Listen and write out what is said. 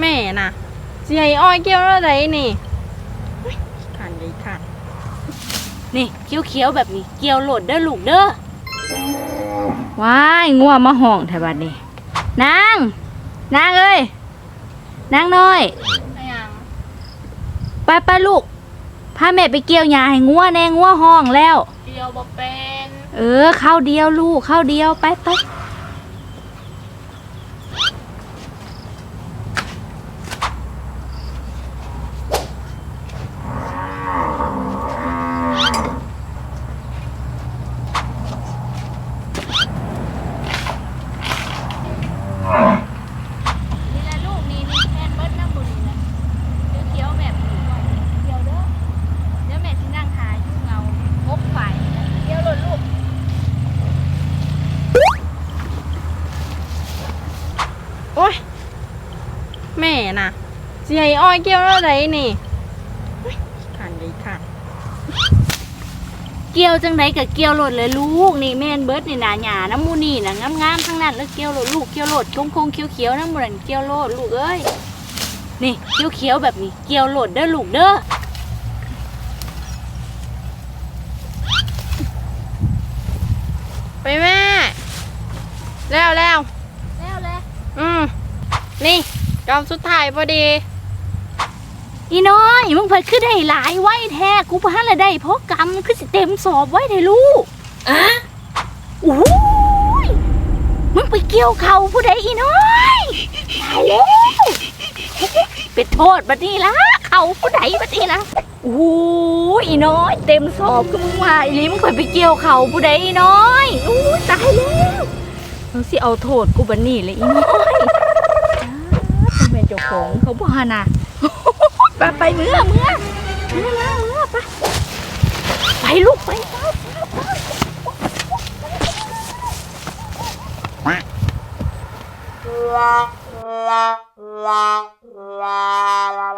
แม่น่ะสิให้อ้อยเกี่ยวแล้วไดนี่เฮ้ยขันเลยขันนี่เขียวๆแบบนี้ เกี่ยวโหลดเด้อลูกเด้อว้ายงัวมาห้องแถวบัดนี้นางนางเอ้ยนางน้อยอะไรอย่างไปไปลูกพาแม่ไปเกี่ยวหญ้าให้งัวแน่งัวห้องแล้ว เกี่ยวบ่เป็น เออเข้าเดียวลูกเข้าเดียวไปไป นี่แหละลูกนี่นี่แทนเบิดน้ำบุญนี่แหละเขียวๆแบบนี้ก่อนเขียวเด้อเดี๋ยวแม่สินั่งหาอยู่เงาพบไฟนะเขียวโลดลูก โอ้ยแม่ น่ะสิให้อ้อยเกี่ยวแล้วไดนี่เฮ้ยขันเลยขันเกี่ยวจังไดกับเกี่ยวโลดเลยลูกนี่แม่นเบิดนี่นะหญ้าน้ำมูนี่นะงามๆทั้งนั้นแล้วเกี่ยวโลดลูกเกี่ยวโลดคงคงๆเขียวๆน้ำมูนั่นเกี่ยวโลดลูกเอ้ยนี่เขียวๆแบบนี้เกี่ยวโลดเด้อลูกเด้อไปแม่แล้วแล้วแล้วเลยอืมนี่ กำสุดท้ายพอดี อีน้อยมึงเพิ่นคือได้หลายไว้แท้กูพันละได้เพราะกรรมคือสิเต็มสอบไว้เด้ลูกอะโอ้ยมึงไปเกี่ยวเขาผู้ใดอีน้อยตายแล้วเป็นโทษบัดนี้ละเขาผู้ใดบัดนี้ละโอ้ยอีน้อย เต็มสอบคือมึงว่าอีหลีมึงเพิ่นไปเกี่ยวเขาผู้ใดอีน้อยโอ้ยตายแล้วมึงสิเอาโทษกูบัดนี้เลยอีน้อยอ้าว เจ้าของเขาบ่ฮานะไปไปเมื่อเมื่อเมื่อเมื่อไปไปลูกไปลาลาลาลา